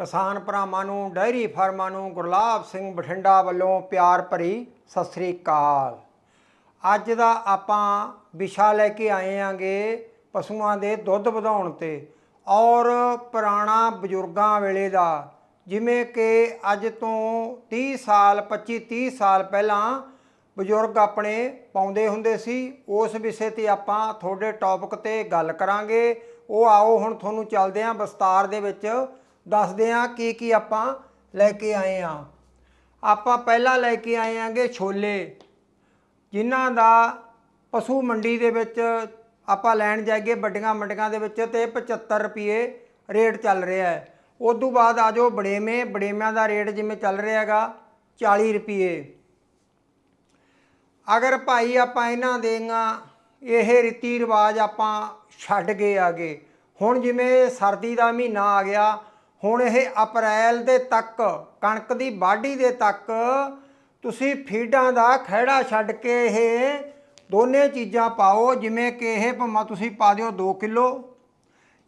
ਕਿਸਾਨ ਭਰਾਵਾਂ ਨੂੰ ਡੈਰੀ ਫਾਰਮਾਂ ਨੂੰ ਗੁਰਲਾਬ ਸਿੰਘ ਬਠਿੰਡਾ ਵੱਲੋਂ ਪਿਆਰ ਭਰੀ ਸਤਿ ਸ੍ਰੀ ਅਕਾਲ। ਅੱਜ ਦਾ ਆਪਾਂ ਵਿਸ਼ਾ ਲੈ ਕੇ ਆਏ ਆਂਗੇ ਪਸ਼ੂਆਂ ਦੇ ਦੁੱਧ ਵਧਾਉਣ ਤੇ ਔਰ ਪੁਰਾਣਾ ਬਜ਼ੁਰਗਾਂ ਵੇਲੇ ਦਾ, ਜਿਵੇਂ ਕਿ ਅੱਜ ਤੋਂ 30 ਸਾਲ 25 30 ਸਾਲ ਪਹਿਲਾਂ ਬਜ਼ੁਰਗ ਆਪਣੇ ਪਾਉਂਦੇ ਹੁੰਦੇ ਸੀ। ਉਸ ਵਿਸ਼ੇ ਤੇ ਆਪਾਂ ਤੁਹਾਡੇ ਟੌਪਿਕ ਤੇ ਗੱਲ ਕਰਾਂਗੇ। ਉਹ ਆਓ ਹੁਣ ਤੁਹਾਨੂੰ ਚੱਲਦੇ ਆਂ ਵਿਸਤਾਰ ਦੇ ਵਿੱਚ। ਦੱਸਦੇ ਆਂ ਕੀ ਕੀ ਆਪਾਂ ਲੈ ਕੇ ਆਏ ਆਂ ਆਪਾਂ ਪਹਿਲਾਂ ਲੈ ਕੇ ਆਏ ਆਂਗੇ ਛੋਲੇ, ਜਿਨ੍ਹਾਂ ਦਾ ਪਸ਼ੂ ਮੰਡੀ ਦੇ ਵਿੱਚ ਆਪਾਂ ਲੈਣ ਜਾਈਏ ਵੱਡੀਆਂ ਮੰਡੀਆਂ ਦੇ ਵਿੱਚ ਤੇ 75 ਰੁਪਏ ਰੇਟ ਚੱਲ ਰਿਹਾ ਹੈ। ਉਸ ਤੋਂ ਬਾਅਦ ਆ ਜਾਓ ਬੜੇਵੇਂ ਬੜੇਮਿਆਂ ਦਾ ਰੇਟ ਜਿਵੇਂ ਚੱਲ ਰਿਹਾ ਹੈਗਾ 40 ਰੁਪਏ। ਅਗਰ ਭਾਈ ਆਪਾਂ ਇਹਨਾਂ ਦੇਗਾ, ਇਹ ਰੀਤੀ ਰਿਵਾਜ ਆਪਾਂ ਛੱਡ ਗਏ ਆਗੇ ਹੁਣ ਜਿਵੇਂ ਸਰਦੀ ਦਾ ਮਹੀਨਾ ਆ ਗਿਆ ਹੁਣ ਇਹ ਅਪ੍ਰੈਲ ਦੇ ਤੱਕ, ਕਣਕ ਦੀ ਵਾਢੀ ਦੇ ਤੱਕ ਤੁਸੀਂ ਫੀਡਾਂ ਦਾ ਖਹਿੜਾ ਛੱਡ ਕੇ ਇਹ ਦੋਨੇ ਚੀਜ਼ਾਂ ਪਾਓ, ਜਿਵੇਂ ਕਿ ਇਹ ਭੰਮਾ ਤੁਸੀਂ ਪਾ ਦਿਓ 2 ਕਿਲੋ,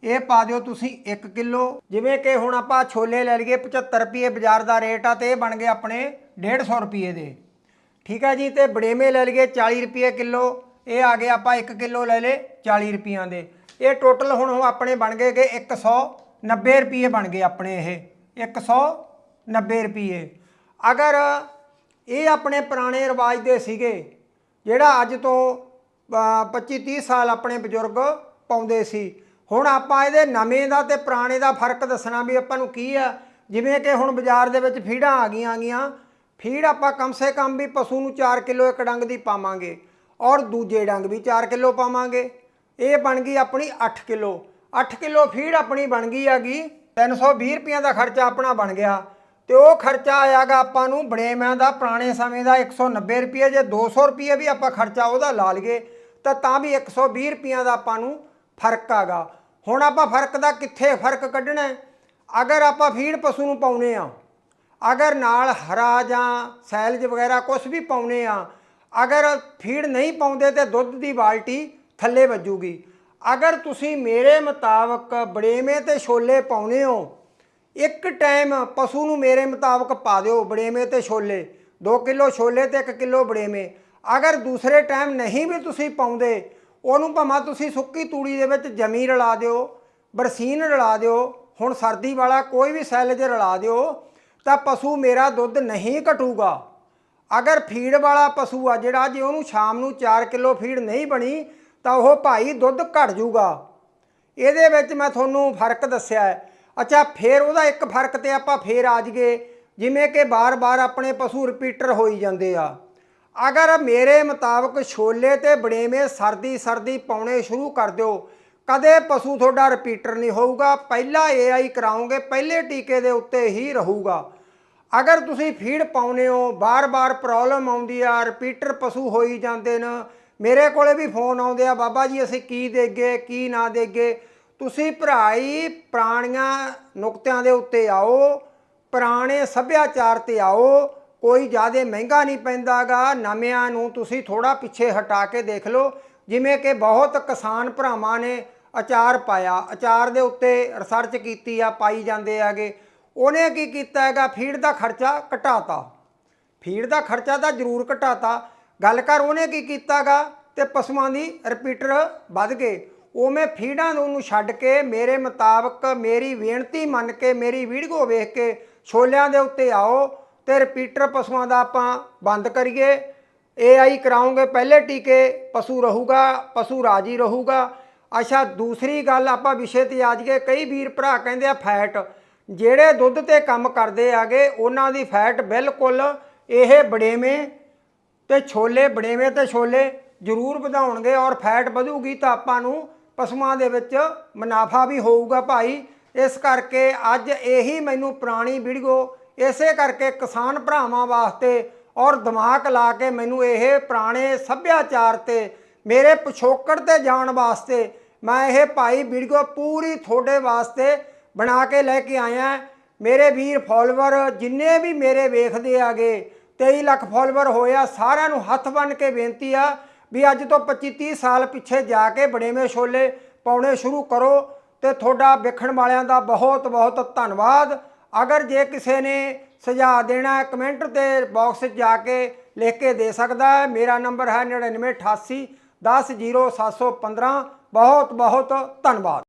ਇਹ ਪਾ ਦਿਓ ਤੁਸੀਂ 1 ਕਿਲੋ। ਜਿਵੇਂ ਕਿ ਹੁਣ ਆਪਾਂ ਛੋਲੇ ਲੈ ਲਈਏ 75 ਰੁਪਏ ਬਾਜ਼ਾਰ ਦਾ ਰੇਟ ਆ ਤੇ ਇਹ ਬਣ ਗਏ ਆਪਣੇ 150 ਰੁਪਏ ਦੇ। ਠੀਕ ਹੈ ਜੀ, ਤੇ ਬੜੇਮੇ ਲੈ ਲਈਏ 40 ਰੁਪਏ ਕਿਲੋ, ਇਹ ਆ ਗਏ ਆਪਾਂ 1 ਕਿਲੋ ਲੈ ਲੇ 40 ਰੁਪਈਆਂ ਦੇ। ਇਹ ਟੋਟਲ ਹੁਣ ਆਪਣੇ ਬਣ ਗਏ ਕਿ 190 ਰੁਪਏ ਬਣ ਗਏ ਆਪਣੇ ਇਹ 190 ਰੁਪਏ। ਅਗਰ ਇਹ ਆਪਣੇ ਪੁਰਾਣੇ ਰਿਵਾਜ ਦੇ ਸੀਗੇ, ਜਿਹੜਾ ਅੱਜ ਤੋਂ 25 30 ਸਾਲ ਆਪਣੇ ਬਜ਼ੁਰਗ ਪਾਉਂਦੇ ਸੀ, ਹੁਣ ਆਪਾਂ ਇਹਦੇ ਨਵੇਂ ਦਾ ਤੇ ਪੁਰਾਣੇ ਦਾ ਫ਼ਰਕ ਦੱਸਣਾ ਵੀ ਆਪਾਂ ਨੂੰ ਕੀ ਆ? ਜਿਵੇਂ ਕਿ ਹੁਣ ਬਾਜ਼ਾਰ ਦੇ ਵਿੱਚ ਫੀਡਾਂ ਆ ਗਈਆਂ ਆ ਗਈਆਂ ਫੀਡ ਆਪਾਂ ਕਮ ਸੇ ਕਮ ਵੀ ਪਸ਼ੂ ਨੂੰ 4 ਕਿਲੋ ਇੱਕ ਡੰਗ ਦੀ ਪਾਵਾਂਗੇ, ਔਰ ਦੂਜੇ ਡੰਗ ਵੀ 4 ਕਿਲੋ ਪਾਵਾਂਗੇ। ਇਹ ਬਣ ਗਈ ਆਪਣੀ 8 ਕਿਲੋ। 8 ਕਿਲੋ ਫੀਡ ਆਪਣੀ ਬਣ ਗਈ ਹੈਗੀ 320 ਰੁਪਈਆ ਦਾ ਖਰਚਾ ਆਪਣਾ ਬਣ ਗਿਆ। ਤੇ ਉਹ ਖਰਚਾ ਆਇਆਗਾ ਆਪਾਂ ਨੂੰ ਬੜੇਮਿਆਂ ਦਾ, ਪੁਰਾਣੇ ਸਮੇਂ ਦਾ 190 ਰੁਪਏ ਜੇ 200 ਰੁਪਏ ਵੀ ਆਪਾਂ ਖਰਚਾ ਉਹਦਾ ਲਾ ਲਈਏ, ਤਾਂ ਤਾਂ ਵੀ 120 ਰੁਪਈਆ ਦਾ ਆਪਾਂ ਨੂੰ ਫ਼ਰਕ ਆਗਾ। ਹੁਣ ਆਪਾਂ ਫ਼ਰਕ ਦਾ ਕਿੱਥੇ ਫ਼ਰਕ ਕੱਢਣਾ? ਅਗਰ ਆਪਾਂ ਫੀਡ ਪਸ਼ੂ ਨੂੰ ਪਾਉਨੇ ਆ, ਅਗਰ ਨਾਲ ਹਰਾ ਜਾਂ ਸੈਲਜ ਵਗੈਰਾ ਕੁਝ ਵੀ ਪਾਉਨੇ ਆ, ਅਗਰ ਫੀਡ ਨਹੀਂ ਪਾਉਂਦੇ ਤੇ ਦੁੱਧ ਦੀ ਬਾਲਟੀ ਥੱਲੇ ਵੱਜੂਗੀ। ਅਗਰ ਤੁਸੀਂ ਮੇਰੇ ਮੁਤਾਬਕ ਬੜੇਵੇਂ ਤੇ ਛੋਲੇ ਪਾਉਨੇ ਹੋ, ਇੱਕ ਟਾਈਮ ਪਸ਼ੂ ਨੂੰ ਮੇਰੇ ਮੁਤਾਬਕ ਪਾ ਦਿਓ ਬੜੇਵੇਂ ਤੇ ਛੋਲੇ 2 ਕਿਲੋ ਛੋਲੇ ਤੇ 1 ਕਿਲੋ ਬੜੇਵੇਂ। ਅਗਰ ਦੂਸਰੇ ਟਾਈਮ ਨਹੀਂ ਵੀ ਤੁਸੀਂ ਪਾਉਂਦੇ, ਉਹਨੂੰ ਭਾਵੇਂ ਤੁਸੀਂ ਸੁੱਕੀ ਤੂੜੀ ਦੇ ਵਿੱਚ ਜਮੀ ਰਲਾ ਦਿਓ, ਬਰਸੀਨ ਰਲਾ ਦਿਓ, ਹੁਣ ਸਰਦੀ ਵਾਲਾ ਕੋਈ ਵੀ ਸੈਲਜ ਰਲਾ ਦਿਓ, ਤਾਂ ਪਸ਼ੂ ਮੇਰਾ ਦੁੱਧ ਨਹੀਂ ਘਟੂਗਾ। ਅਗਰ ਫੀਡ ਵਾਲਾ ਪਸ਼ੂ ਆ ਜਿਹੜਾ, ਜੇ ਉਹਨੂੰ ਸ਼ਾਮ ਨੂੰ 4 ਕਿਲੋ ਫੀਡ ਨਹੀਂ ਬਣੀ ਤਾਂ ਉਹ ਭਾਈ ਦੁੱਧ ਘਟ ਜੂਗਾ। ਇਹਦੇ ਵਿੱਚ ਮੈਂ ਤੁਹਾਨੂੰ ਫ਼ਰਕ ਦੱਸਿਆ ਹੈ। ਅੱਛਾ, ਫੇਰ ਉਹਦਾ ਇੱਕ ਫ਼ਰਕ ਤੇ ਆਪਾਂ ਫੇਰ ਆ ਜਾਈਏ, ਜਿਵੇਂ ਕਿ ਬਾਰ-ਬਾਰ ਆਪਣੇ ਪਸ਼ੂ ਰਿਪੀਟਰ ਹੋਈ ਜਾਂਦੇ ਆ। ਅਗਰ ਮੇਰੇ ਮੁਤਾਬਕ ਛੋਲੇ ਤੇ ਬੜੇਵੇਂ ਸਰਦੀ ਸਰਦੀ ਪਾਉਣੇ ਸ਼ੁਰੂ ਕਰ ਦਿਓ, ਕਦੇ ਪਸ਼ੂ ਤੁਹਾਡਾ ਰਿਪੀਟਰ ਨਹੀਂ ਹੋਊਗਾ। ਪਹਿਲਾ ਏਆਈ ਕਰਾਉਂਗੇ ਪਹਿਲੇ ਟੀਕੇ ਦੇ ਉੱਤੇ ਹੀ ਰਹੂਗਾ। ਅਗਰ ਤੁਸੀਂ ਫੀਡ ਪਾਉਨੇ ਹੋ, ਬਾਰ-ਬਾਰ ਪ੍ਰੋਬਲਮ ਆਉਂਦੀ ਆ, ਰਿਪੀਟਰ ਪਸ਼ੂ ਹੋਈ ਜਾਂਦੇ ਨੇ ਮੇਰੇ ਕੋਲੇ ਵੀ ਫੋਨ ਆਉਂਦੇ ਆ, ਬਾਬਾ ਜੀ ਅਸੀਂ ਕੀ ਦੇਗੇ, ਕੀ ਨਾ ਦੇਗੇ? ਤੁਸੀਂ ਭਰਾਈ ਪੁਰਾਣੀਆਂ ਨੁਕਤਿਆਂ ਦੇ ਉੱਤੇ ਆਓ, ਪੁਰਾਣੇ ਸੱਭਿਆਚਾਰ ਤੇ ਆਓ, ਕੋਈ ਜ਼ਿਆਦਾ ਮਹਿੰਗਾ ਨਹੀਂ ਪੈਂਦਾਗਾ, ਨਵਿਆਂ ਨੂੰ ਤੁਸੀਂ ਥੋੜਾ ਪਿੱਛੇ ਹਟਾ ਕੇ ਦੇਖ ਲਓ। ਜਿਵੇਂ ਕਿ ਬਹੁਤ ਕਿਸਾਨ ਭਰਾਵਾਂ ਨੇ ਅਚਾਰ ਪਾਇਆ, ਅਚਾਰ ਦੇ ਉੱਤੇ ਰਿਸਰਚ ਕੀਤੀ ਆ, ਪਾਈ ਜਾਂਦੇ ਆਗੇ ਉਹਨੇ ਕੀ ਕੀਤਾ ਹੈਗਾ, ਫੀਡ ਦਾ ਖਰਚਾ ਘਟਾਤਾ। ਫੀਡ ਦਾ ਖਰਚਾ ਤਾਂ ਜ਼ਰੂਰ ਘਟਾਤਾ। ਗੱਲ ਕਰ, ਉਹਨੇ ਕੀ ਕੀਤਾਗਾ? ਤੇ ਪਸ਼ੂਆਂ ਦੀ ਰਿਪੀਟਰ ਵੱਧ ਗਏ। ਉਵੇਂ ਫੀਡਾਂ ਨੂੰ ਛੱਡ ਕੇ ਮੇਰੇ ਮੁਤਾਬਕ ਮੇਰੀ ਬੇਨਤੀ ਮੰਨ ਕੇ, ਮੇਰੀ ਵੀਡੀਓ ਵੇਖ ਕੇ ਛੋਲਿਆਂ ਦੇ ਉੱਤੇ ਆਓ ਤੇ ਰਿਪੀਟਰ ਪਸ਼ੂਆਂ ਦਾ ਆਪਾਂ ਬੰਦ ਕਰੀਏ। ਏਆਈ ਕਰਾਉਂਗੇ, ਪਹਿਲੇ ਟੀਕੇ ਪਸ਼ੂ ਰਹੂਗਾ, ਪਸ਼ੂ ਰਾਜੀ ਰਹੂਗਾ। ਅੱਛਾ, ਦੂਸਰੀ ਗੱਲ ਆਪਾਂ ਵਿਸ਼ੇ ਤੇ ਆ ਜਾਈਏ, ਕਈ ਵੀਰ ਭਰਾ ਕਹਿੰਦੇ ਆ ਫੈਟ ਜਿਹੜੇ ਦੁੱਧ ਤੇ ਕੰਮ ਕਰਦੇ ਆਗੇ, ਉਹਨਾਂ ਦੀ ਫੈਟ ਬਿਲਕੁਲ ਇਹ ਬੜੇਵੇਂ ਤੇ ਛੋਲੇ ਬਣੇਵੇਂ ਤੇ ਛੋਲੇ ਜ਼ਰੂਰ ਵਧਾਉਣਗੇ ਔਰ ਫੈਟ ਵਧੂਗੀ ਤਾਂ ਆਪਾਂ ਨੂੰ ਪਸ਼ੂਆਂ ਦੇ ਵਿੱਚ ਮੁਨਾਫਾ ਵੀ ਹੋਊਗਾ ਭਾਈ। ਇਸ ਕਰਕੇ ਅੱਜ ਇਹੀ ਮੈਨੂੰ ਪੁਰਾਣੀ ਵੀਡੀਓ ਇਸੇ ਕਰਕੇ ਕਿਸਾਨ ਭਰਾਵਾਂ ਵਾਸਤੇ ਔਰ ਦਿਮਾਗ ਲਾ ਕੇ ਮੈਨੂੰ ਇਹ ਪੁਰਾਣੇ ਸੱਭਿਆਚਾਰ ਤੇ ਮੇਰੇ ਪਿਛੋਕੜ ਤੇ ਜਾਣ ਵਾਸਤੇ ਮੈਂ ਇਹ ਭਾਈ ਵੀਡੀਓ ਪੂਰੀ ਤੁਹਾਡੇ ਵਾਸਤੇ ਬਣਾ ਕੇ ਲੈ ਕੇ ਆਇਆ। ਮੇਰੇ ਵੀਰ ਫਾਲੋਅਰ ਜਿੰਨੇ ਵੀ ਮੇਰੇ ਵੇਖਦੇ ਆਗੇ 23 ਲੱਖ ਫਾਲੋਅਰ ਹੋਇਆ ਸਾਰਿਆਂ ਨੂੰ ਹੱਥ ਬੰਨ ਕੇ ਬੇਨਤੀ ਆ ਵੀ ਅੱਜ ਤੋਂ 25 30 ਸਾਲ ਪਿੱਛੇ ਜਾ ਕੇ ਬੜੇਵੇਂ ਛੋਲੇ ਪਾਉਣੇ ਸ਼ੁਰੂ ਕਰੋ ਤੇ ਤੁਹਾਡਾ ਵੇਖਣ ਵਾਲਿਆਂ ਦਾ ਬਹੁਤ ਬਹੁਤ ਧੰਨਵਾਦ। ਅਗਰ ਜੇ ਕਿਸੇ ਨੇ ਸੁਝਾਅ ਦੇਣਾ ਹੈ ਕਮੈਂਟ ਦੇ ਬਾਕਸ 'ਚ ਜਾ ਕੇ ਲਿਖ ਕੇ ਦੇ ਸਕਦਾ ਹੈ। ਮੇਰਾ ਨੰਬਰ ਹੈ 9988 10715 ਬਹੁਤ ਬਹੁਤ ਧੰਨਵਾਦ।